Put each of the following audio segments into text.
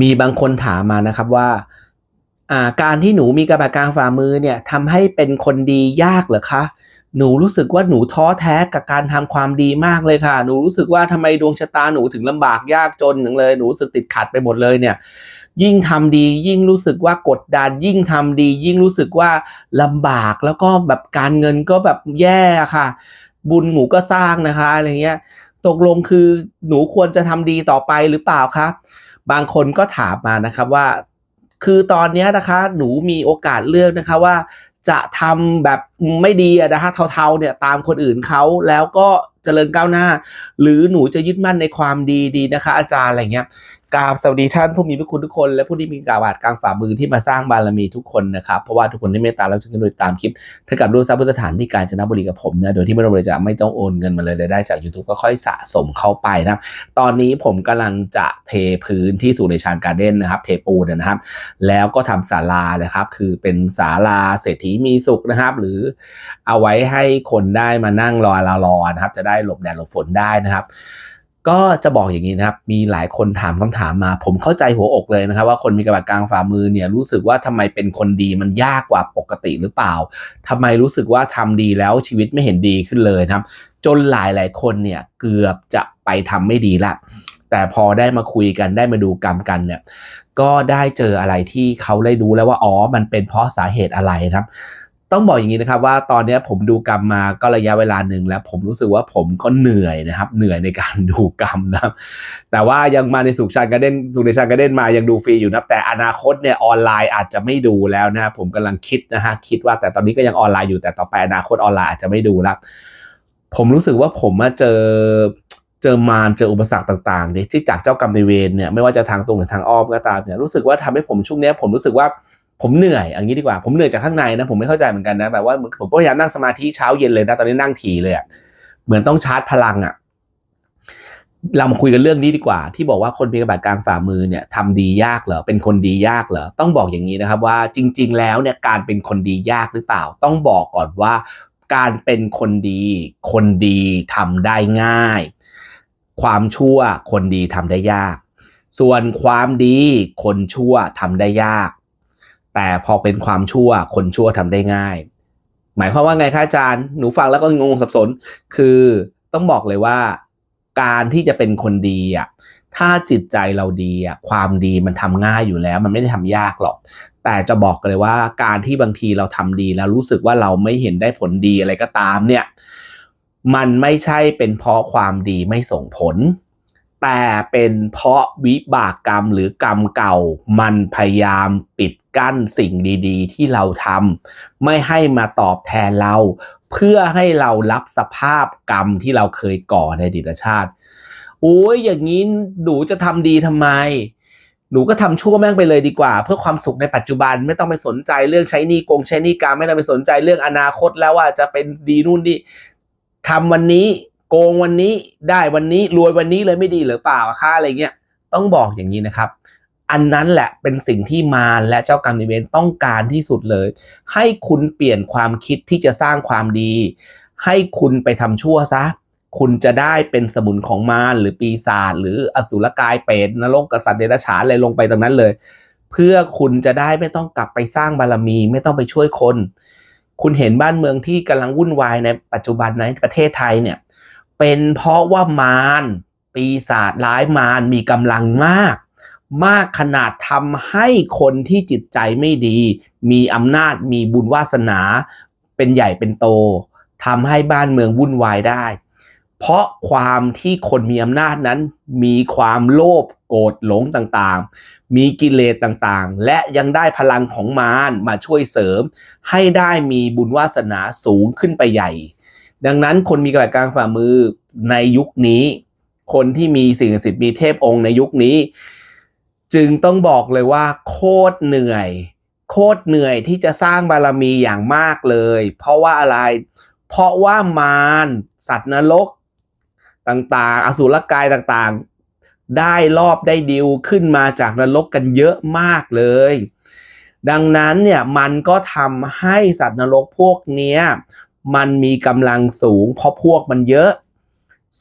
มีบางคนถามมานะครับว่าการที่หนูมีกระบากลางฝ่ามือเนี่ยทำให้เป็นคนดียากเหรอคะหนูรู้สึกว่าหนูท้อแท้กับการทำความดีมากเลยค่ะ หนูรู้สึกว่าทำไมดวงชะตาหนูถึงลำบากยากจนอย่างเลย หนูรู้สึกติดขัดไปหมดเลยเนี่ย ยิ่งทำดี ยิ่งรู้สึกว่ากดดัน ยิ่งทำดี ยิ่งรู้สึกว่าลำบากแล้วก็แบบการเงินก็แบบแย่ค่ะ บุญหนูก็สร้างนะคะอะไรเงี้ย ตกลงคือหนูควรจะทำดีต่อไปหรือเปล่าครับ บางคนก็ถามมานะครับว่า คือตอนนี้นะคะ หนูมีโอกาสเลือกนะคะว่า จะทำแบบไม่ดีนะคะเทาๆเนี่ยตามคนอื่นเขาแล้วก็เจริญก้าวหน้า หรือหนูจะยึดมั่นในความดีดีนะคะ อาจารย์อะไรเงี้ย กราบสวัสดีท่านผู้มีพระคุณทุกคน และผู้ที่มีกาบาดกลางฝ่ามือที่มาสร้างบารมีทุกคนนะครับ เพราะว่าทุกคนที่เมตตาแล้วจึงโดยตามคลิปถ้ากับรู้ทรัพย์พุทธสถานที่กาญจนบุรีกับผมนะโดยที่ไม่ต้องบริจาคไม่ต้องโอนเงินมาเลยได้จาก YouTube ก็ค่อยสะสมเข้าไปนะครับตอนนี้ผมกำลังจะเทพื้นที่สู่ในชานการ์เด้นนะครับ เทปูนนะครับ แล้วก็ทำศาลาเลยครับ คือเป็นศาลาเศรษฐีมีสุขนะครับ หรือเอาไว้ให้คนได้มานั่งรอรอรอนะครับ จะได้หลบแดดหลบฝนได้นะครับ ก็จะบอกอย่างนี้นะครับมีหลายคนถามคำถามมา ผมเข้าใจหัวอกเลยนะครับ ว่าคนมีกระบาดกลางฝ่ามือเนี่ยรู้สึกว่าทำไมเป็นคนดีมันยากกว่าปกติหรือเปล่าทำไมรู้สึกว่าทำดีแล้วชีวิตไม่เห็นดีขึ้นเลยนะครับ จนหลายหลายคนเนี่ยเกือบจะไปทำไม่ดีละแต่พอได้มาคุยกันได้มาดูกรรมกันเนี่ยก็ได้เจออะไรที่เขาได้รู้แล้วว่าอ๋อมันเป็นเพราะสาเหตุอะไรนะครับ ต้องบอกอย่างนี้นะครับว่าตอนนี้ผมดูกรรมมาก็ระยะเวลาหนึ่งแล้ว ผมรู้สึกว่าผมก็เหนื่อยนะครับ เหนื่อยในการดูกรรมนะครับ แต่ว่ายังมาในสุขชานกร์เด้นสุขในชานกร์เด้นมายังดูฟรีอยู่นะแต่อนาคตเนี่ยออนไลน์อาจจะไม่ดูแล้วนะผมกำลังคิดนะฮะคิดว่าแต่ตอนนี้ก็ยังออนไลน์อยู่แต่ต่อไปอนาคตออนไลน์อาจจะไม่ดูแล้วผมรู้สึกว่าผมมาเจอเจอมารเจออุปสรรคต่างๆเนี่ยที่จากเจ้ากรรมในเวรเนี่ยไม่ว่าจะทางตรงหรือทางอ้อมก็ตามเนี่ยรู้สึกว่าทำให้ผมช่วงนี้ผมรู้สึกว่า ผมเหนื่อยอย่างนี้ดีกว่า ผมเหนื่อยจากข้างในนะ ผมไม่เข้าใจเหมือนกันนะ แบบว่าผมก็พยายามนั่งสมาธิเช้าเย็นเลยนะ ตอนนี้นั่งถี่เลยอะเหมือนต้องชาร์จพลังอะเรามาคุยกันเรื่องนี้ดีกว่า ที่บอกว่าคนมีกระบาดกลางฝ่ามือเนี่ยทำดียากเหรอ เป็นคนดียากเหรอ ต้องบอกอย่างนี้นะครับ ว่าจริง ๆ แล้วเนี่ยการเป็นคนดียากหรือเปล่า ต้องบอกก่อนว่า การเป็นคนดี คนดีทำได้ง่าย ความชั่วคนดีทำได้ยาก ส่วนความดีคนชั่วทำได้ยาก แต่พอเป็นความชั่วคนชั่วทำได้ง่าย หมายความว่าไงคะอาจารย์หนูฟังแล้วก็งงสับสน คือต้องบอกเลยว่า การที่จะเป็นคนดีอะถ้าจิตใจเราดีอะความดีมันทำง่ายอยู่แล้ว มันไม่ได้ทำยากหรอก แต่จะบอกเลยว่าการที่บางทีเราทำดีแล้วรู้สึกว่าเราไม่เห็นได้ผลดีอะไรก็ตามเนี่ยมันไม่ใช่เป็นเพราะความดีไม่ส่งผล แต่เป็นเพราะวิบากกรรมหรือกรรมเก่า มันพยายามปิด กั้นสิ่งดีๆ ที่เราทำไม่ให้มาตอบแทนเรา เพื่อให้เรารับสภาพกรรมที่เราเคยก่อในอดีตชาติโอ้ยอย่างนี้หนูจะทำดีทำไม หนูก็ทำชั่วแม่งไปเลยดีกว่า เพื่อความสุขในปัจจุบันไม่ต้องไปสนใจเรื่องใช้นี้โกงใช้นี้กรรมไม่ต้องไปสนใจเรื่องอนาคตแล้วว่าจะเป็นดีนู่นนี่ทำวันนี้โกงวันนี้ได้วันนี้รวยวันนี้เลยไม่ดีหรือเปล่าค่าอะไรเงี้ยต้องบอกอย่างนี้นะครับ อันนั้นแหละเป็นสิ่งที่มารและเจ้ากรรมนายเวรต้องการที่สุดเลย ให้คุณเปลี่ยนความคิดที่จะสร้างความดี ให้คุณไปทำชั่วซะ คุณจะได้เป็นสมุนของมารหรือปีศาจหรืออสุรกายเปรตนรกกษัตริย์เดรัจฉานอะไรลงไปตรงนั้นเลย เพื่อคุณจะได้ไม่ต้องกลับไปสร้างบารมี ไม่ต้องไปช่วยคน คุณเห็นบ้านเมืองที่กำลังวุ่นวายในปัจจุบันในประเทศไทยเนี่ยเป็นเพราะว่ามารปีศาจร้ายมารมีกำลังมาก มากขนาดทำให้คนที่จิตใจไม่ดี มีอำนาจมีบุญวาสนา เป็นใหญ่เป็นโตทำให้บ้านเมืองวุ่นวายได้ เพราะความที่คนมีอำนาจนั้น มีความโลภโกรธหลงต่างๆ มีกิเลสต่างๆ และยังได้พลังของมารมาช่วยเสริม ให้ได้มีบุญวาสนาสูงขึ้นไปใหญ่ ดังนั้นคนมีกระดกลางฝ่ามือในยุคนี้ คนที่มีสิ่งศักดิ์สิทธิ์มีเทพองค์ในยุคนี้ จึงต้องบอกเลยว่า โคตรเหนื่อย โคตรเหนื่อยที่จะสร้างบารมีอย่างมากเลย เพราะว่าอะไร เพราะว่ามารสัตว์นรกต่างๆ อสุรกายต่างๆ ได้รอบได้ดิวขึ้นมาจากนรกกันเยอะมากเลย ดังนั้นเนี่ยมันก็ทำให้สัตว์นรกพวกเนี้ยมันมีกำลังสูง เพราะพวกมันเยอะ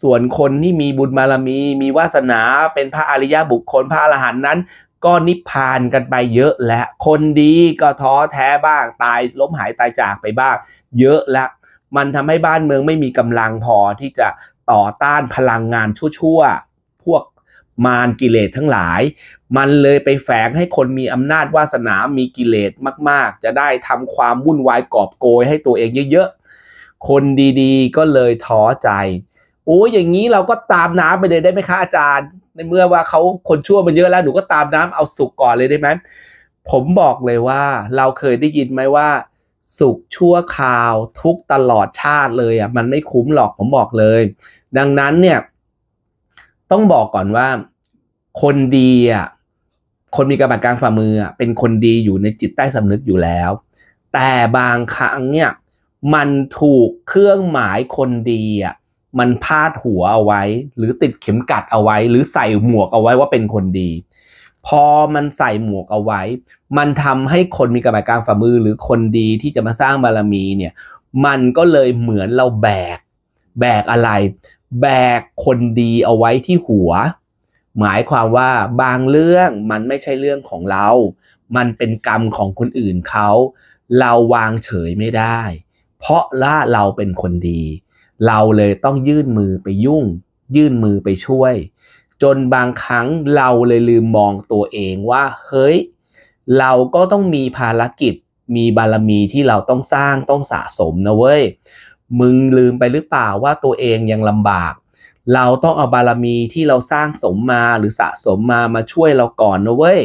ส่วนคนที่มีบุญบารมี มีวาสนาเป็นพระอริยบุคคลพระอรหันต์นั้น ก็นิพพานกันไปเยอะและคนดีก็ท้อแท้บ้างตายล้มหายตายจากไปบ้าง เยอะแล้วมันทำให้บ้านเมืองไม่มีกำลังพอที่จะต่อต้านพลังงานชั่วๆ พวกมารกิเลสทั้งหลาย มันเลยไปแฝงให้คนมีอำนาจวาสนา มีกิเลสมากๆ จะได้ทำความวุ่นวายกอบโกยให้ตัวเองเยอะๆ คนดีๆ ก็เลยท้อใจ โอ้ยอย่างนี้เราก็ตามน้ำไปเลยได้ไหมคะอาจารย์ ในเมื่อว่าเขาคนชั่วมันเยอะแล้วหนูก็ตามน้ำเอาสุกก่อนเลยได้ไหมผมบอกเลยว่า เราเคยได้ยินไหมว่า สุขชั่วคราวทุกตลอดชาติเลยอะมันไม่คุ้มหรอกผมบอกเลย ดังนั้นเนี่ย ต้องบอกก่อนว่า คนดีอะคนมีกระบาดกลางฝ่ามืออะเป็นคนดีอยู่ในจิตใต้สำนึกอยู่แล้ว แต่บางครั้งเนี่ย มันถูกเครื่องหมายคนดีอะ มันพาดหัวเอาไว้ หรือติดเข็มกัดเอาไว้ หรือใส่หมวกเอาไว้ว่าเป็นคนดี พอมันใส่หมวกเอาไว้ มันทำให้คนมีกระบากลางฝ่ามือ หรือคนดีที่จะมาสร้างบารมีเนี่ย มันก็เลยเหมือนเราแบก แบกอะไร แบกคนดีเอาไว้ที่หัว หมายความว่าบางเรื่องมันไม่ใช่เรื่องของเรา มันเป็นกรรมของคนอื่นเขา เราวางเฉยไม่ได้ เพราะละเราเป็นคนดี เราเลยต้องยื่นมือไปยุ่ง ยื่นมือไปช่วย จนบางครั้งเราเลยลืมมองตัวเองว่า เฮ้ย เราก็ต้องมีภารกิจ มีบารมีที่เราต้องสร้างต้องสะสมนะเว้ย มึงลืมไปหรือเปล่าว่าตัวเองยังลำบาก เราต้องเอาบารมีที่เราสร้างสมมาหรือสะสมมามาช่วยเราก่อนนะเว้ย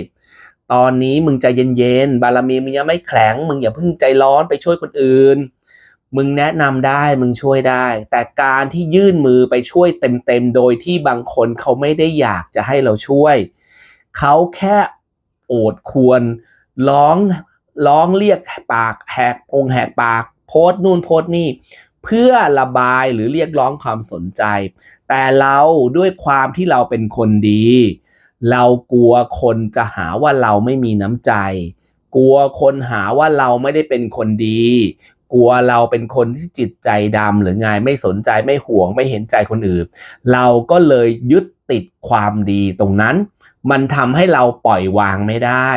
ตอนนี้มึงใจเย็นๆ บารมีมึงยังไม่แข็ง มึงอย่าเพิ่งใจร้อนไปช่วยคนอื่น มึงแนะนำได้มึงช่วยได้ แต่การที่ยื่นมือไปช่วยเต็มๆ โดยที่บางคนเขาไม่ได้อยากจะให้เราช่วย เขาแค่โอดควรร้องร้องเรียกปากแหกองแหกปาก โพสต์นู่นโพสต์นี่ เพื่อระบายหรือเรียกร้องความสนใจ แต่เราด้วยความที่เราเป็นคนดี เรากลัวคนจะหาว่าเราไม่มีน้ำใจ กลัวคนหาว่าเราไม่ได้เป็นคนดี กลัวเราเป็นคนที่จิตใจดำหรือไงไม่สนใจไม่ห่วงไม่เห็นใจคนอื่น เราก็เลยยึดติดความดีตรงนั้น มันทำให้เราปล่อยวางไม่ได้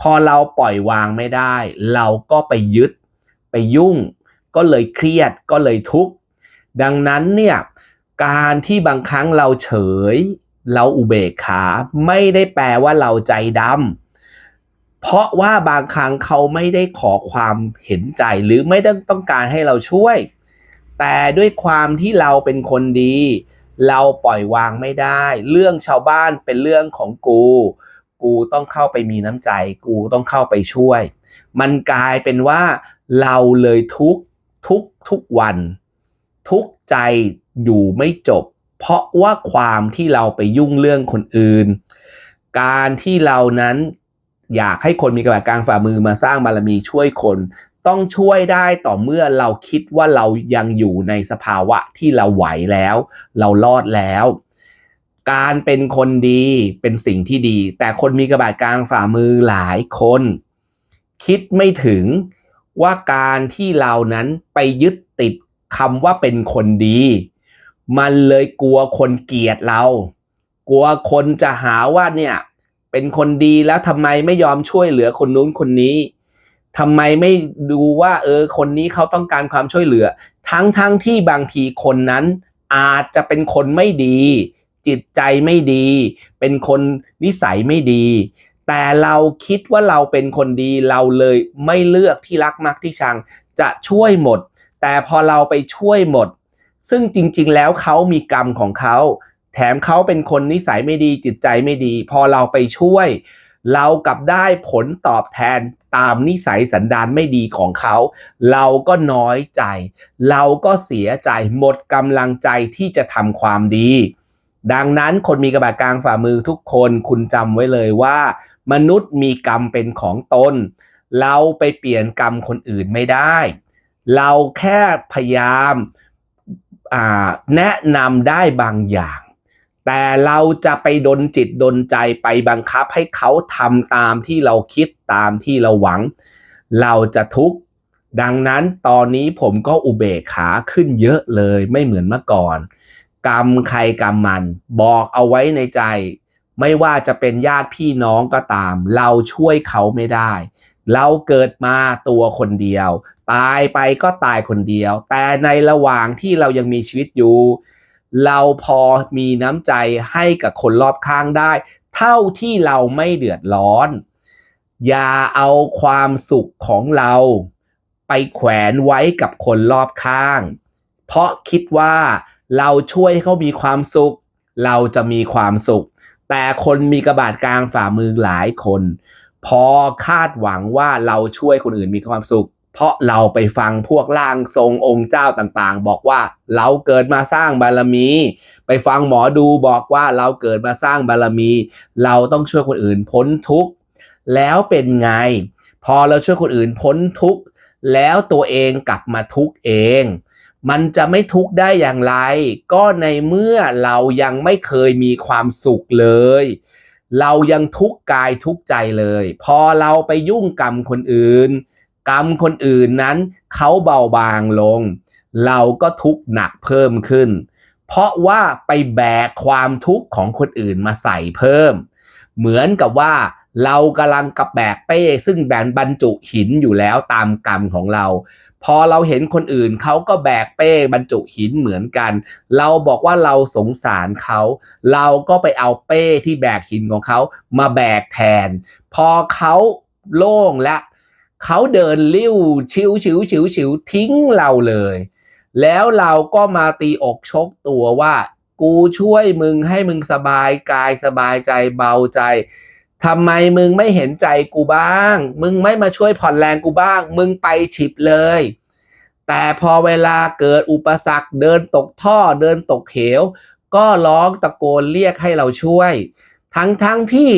พอเราปล่อยวางไม่ได้ เราก็ไปยึดไปยุ่ง ก็เลยเครียดก็เลยทุกข์ดังนั้นเนี่ยการที่บางครั้งเราเฉย เราอุเบกขาไม่ได้แปลว่าเราใจดำ เพราะว่าบางครั้งเขาไม่ได้ขอความเห็นใจหรือไม่ได้ต้องการให้เราช่วย แต่ด้วยความที่เราเป็นคนดี เราปล่อยวางไม่ได้ เรื่องชาวบ้านเป็นเรื่องของกู กูต้องเข้าไปมีน้ำใจ กูต้องเข้าไปช่วย มันกลายเป็นว่าเราเลยทุกทุกทุกวัน ทุกใจอยู่ไม่จบ เพราะว่าความที่เราไปยุ่งเรื่องคนอื่น การที่เรานั้น อยากให้คนมีกระบาดกลางฝ่ามือมาสร้างบารมีช่วยคน ต้องช่วยได้ต่อเมื่อเราคิดว่าเรายังอยู่ในสภาวะที่เราไหวแล้ว เรารอดแล้ว การเป็นคนดีเป็นสิ่งที่ดี แต่คนมีกระบาดกลางฝ่ามือหลายคน คิดไม่ถึงว่าการที่เรานั้นไปยึดติดคำว่าเป็นคนดี มันเลยกลัวคนเกลียดเรา กลัวคนจะหาว่าเนี่ย เป็นคนดีแล้วทำไมไม่ยอมช่วยเหลือคนนู้นคนนี้ทำไมไม่ดูว่า เออ คนนี้เขาต้องการความช่วยเหลือ ทั้งทั้งที่บางทีคนนั้นอาจจะเป็นคนไม่ดี จิตใจไม่ดี เป็นคนนิสัยไม่ดี แต่เราคิดว่าเราเป็นคนดีเราเลยไม่เลือกที่รักมักที่ชัง จะช่วยหมด แต่พอเราไปช่วยหมด ซึ่งจริง ๆ แล้วเขามีกรรมของเขา แถมเขาเป็นคนนิสัยไม่ดีจิตใจไม่ดี พอเราไปช่วย เรากลับได้ผลตอบแทนตามนิสัยสันดานไม่ดีของเขา เราก็น้อยใจ เราก็เสียใจหมดกำลังใจที่จะทำความดี ดังนั้นคนมีกระบาดกลางฝ่ามือทุกคนคุณจำไว้เลยว่า มนุษย์มีกรรมเป็นของตน เราไปเปลี่ยนกรรมคนอื่นไม่ได้ เราแค่พยายามแนะนำได้บางอย่าง แต่เราจะไปดนจิตดนใจไปบังคับให้เขาทำตามที่เราคิดตามที่เราหวัง เราจะทุกข์ดังนั้นตอนนี้ผมก็อุเบกขาขึ้นเยอะเลยไม่เหมือนเมื่อก่อน กรรมใครกรรมมัน บอกเอาไว้ในใจ ไม่ว่าจะเป็นญาติพี่น้องก็ตาม เราช่วยเขาไม่ได้ เราเกิดมาตัวคนเดียว ตายไปก็ตายคนเดียว แต่ในระหว่างที่เรายังมีชีวิตอยู่ เราพอมีน้ำใจให้กับคนรอบข้างได้ เท่าที่เราไม่เดือดร้อน อย่าเอาความสุขของเราไปแขวนไว้กับคนรอบข้าง เพราะคิดว่าเราช่วยให้เขามีความสุข เราจะมีความสุข แต่คนมีกระบาดกลางฝ่ามือหลายคน พอคาดหวังว่าเราช่วยคนอื่นมีความสุข เพราะเราไปฟังพวกร่างทรงองค์เจ้าต่างๆ บอกว่าเราเกิดมาสร้างบารมี ไปฟังหมอดูบอกว่าเราเกิดมาสร้างบารมี เราต้องช่วยคนอื่นพ้นทุกข์แล้วเป็นไง พอเราช่วยคนอื่นพ้นทุกข์แล้วตัวเองกลับมาทุกข์เอง มันจะไม่ทุกข์ได้อย่างไร ก็ในเมื่อเรายังไม่เคยมีความสุขเลย เรายังทุกข์กายทุกข์ใจเลย พอเราไปยุ่งกรรมคนอื่น กรรมคนอื่นนั้นเขาเบาบางลง เราก็ทุกข์หนักเพิ่มขึ้น เพราะว่าไปแบกความทุกข์ของคนอื่นมาใส่เพิ่ม เหมือนกับว่าเรากำลังกับแบกเป้ ซึ่งแบนบรรจุหินอยู่แล้วตามกรรมของเรา พอเราเห็นคนอื่นเขาก็แบกเป้บรรจุหินเหมือนกัน เราบอกว่าเราสงสารเขา เราก็ไปเอาเป้ที่แบกหินของเขามาแบกแทน พอเขาโล่งและ เขาเดินลิ้วชิวชิวชิวชิวทิ้งเราเลย แล้วเราก็มาตีอกชกตัวว่า กูช่วยมึงให้มึงสบายกายสบายใจเบาใจทำไมมึงไม่เห็นใจกูบ้าง มึงไม่มาช่วยผ่อนแรงกูบ้าง มึงไปฉิบเลย แต่พอเวลาเกิดอุปสรรคเดินตกท่อเดินตกเหวก็ร้องตะโกนเรียกให้เราช่วย ทั้งทั้งที่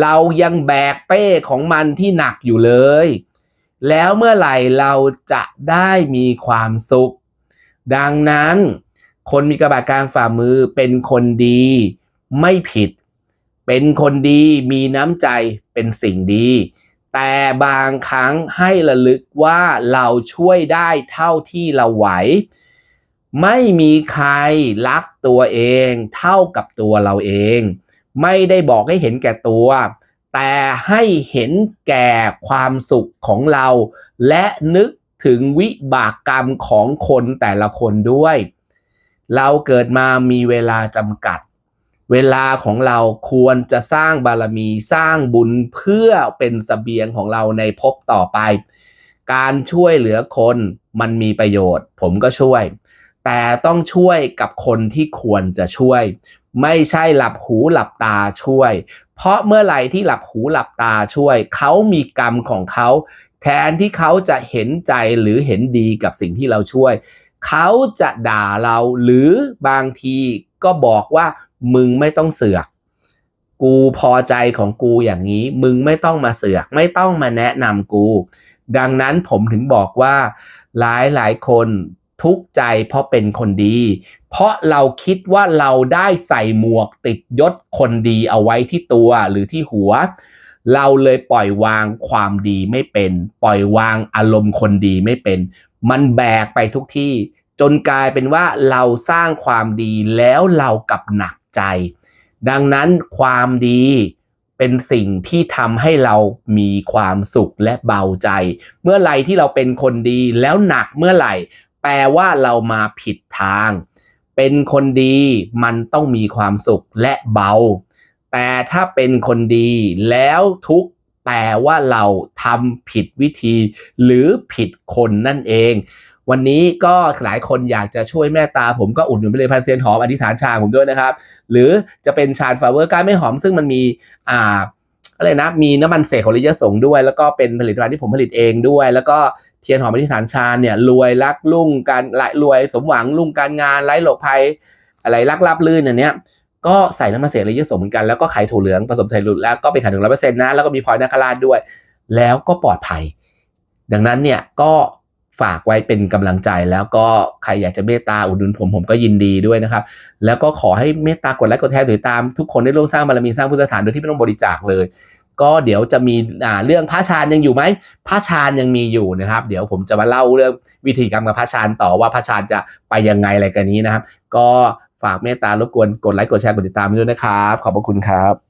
เรายังแบกเป้ของมันที่หนักอยู่เลย แล้วเมื่อไหร่เราจะได้มีความสุข ดังนั้น คนมีกระบาดกลางฝ่ามือเป็นคนดี ไม่ผิด เป็นคนดีมีน้ำใจเป็นสิ่งดี แต่บางครั้งให้ระลึกว่าเราช่วยได้เท่าที่เราไหว ไม่มีใครรักตัวเอง เท่ากับตัวเราเอง ไม่ได้บอกให้เห็นแก่ตัว แต่ให้เห็นแก่ความสุขของเรา และนึกถึงวิบากกรรมของคนแต่ละคนด้วย เราเกิดมามีเวลาจำกัด เวลาของเราควรจะสร้างบารมีสร้างบุญเพื่อเป็นสเสบียงของเราในภพต่อไป การช่วยเหลือคนมันมีประโยชน์ ผมก็ช่วย แต่ต้องช่วยกับคนที่ควรจะช่วย ไม่ใช่หลับหูหลับตาช่วย เพราะเมื่อไหร่ที่หลับหูหลับตาช่วย เขามีกรรมของเขาแทนที่เขาจะเห็นใจหรือเห็นดีกับสิ่งที่เราช่วย เขาจะด่าเราหรือบางทีก็บอกว่ามึงไม่ต้องเสือก กูพอใจของกูอย่างนี้ มึงไม่ต้องมาเสือก ไม่ต้องมาแนะนำกู ดังนั้นผมถึงบอกว่าหลายหลายคน ทุกข์ใจเพราะเป็นคนดี เพราะเราคิดว่าเราได้ใส่หมวกติดยศคนดีเอาไว้ที่ตัวหรือที่หัว เราเลยปล่อยวางความดีไม่เป็น ปล่อยวางอารมณ์คนดีไม่เป็น มันแบกไปทุกที่ จนกลายเป็นว่าเราสร้างความดีแล้วเรากลับหนักใจ ดังนั้นความดีเป็นสิ่งที่ทำให้เรามีความสุขและเบาใจ เมื่อไหร่ที่เราเป็นคนดีแล้วหนักเมื่อไหร่ แปลว่าเรามาผิดทาง เป็นคนดีมันต้องมีความสุขและเบา แต่ถ้าเป็นคนดีแล้วทุกแปลว่าเราทำผิดวิธี หรือผิดคนนั่นเอง วันนี้ก็หลายคนอยากจะช่วยแม่ตา ผมก็อุดหนุนไปเลยพันเซียนหอมอธิษฐานชาผมด้วยนะครับ หรือจะเป็นชาฟาเวอร์ก้านไม่หอมซึ่งมันมีอ่าอะไรนะมีน้ำมันเสกของลิยสงด้วย แล้วก็เป็นผลิตภัณฑ์ที่ผมผลิตเองด้วย แล้วก็ ทียนหอมอธิษฐานชาเนี่ยรวยรักลุ่งการรวยสมหวังลุ่งการงานไร้โรคภัย อะไรรักรับลื่นอย่างเนี้ยก็ใส่น้ำมันเสกลิยสงเหมือนกันแล้วก็ไข่ถั่วเหลืองผสมไทยรุดแล้วก็เป็นไข่ถึงร้อยเปอร์เซ็นต์นะแล้วก็มีพลอยนาคาราชด้วย แล้วก็ปลอดภัย ดังนั้นเนี่ยก็ฝากไว้เป็นกำลังใจแล้วก็ใครอยากจะเมตตาอุดหนุนผมผมก็ยินดีด้วยนะครับ แล้วก็ขอให้เมตตากดไลค์กดแชร์หรือตามทุกคนได้ร่วมสร้างบารมีสร้างพุทธสถานโดยที่ไม่ต้องบริจาคเลย ก็เดี๋ยวจะมีเรื่องพระชานยังอยู่ไหมพระชานยังมีอยู่นะครับ เดี๋ยวผมจะมาเล่าเรื่องวิธีกรรมกับพระชานต่อว่าพระชานจะไปยังไงอะไรกันนี้นะครับ ก็ฝากเมตตารบกวนกดไลค์กดแชร์กดติดตามด้วยนะครับ ขอบพระคุณครับ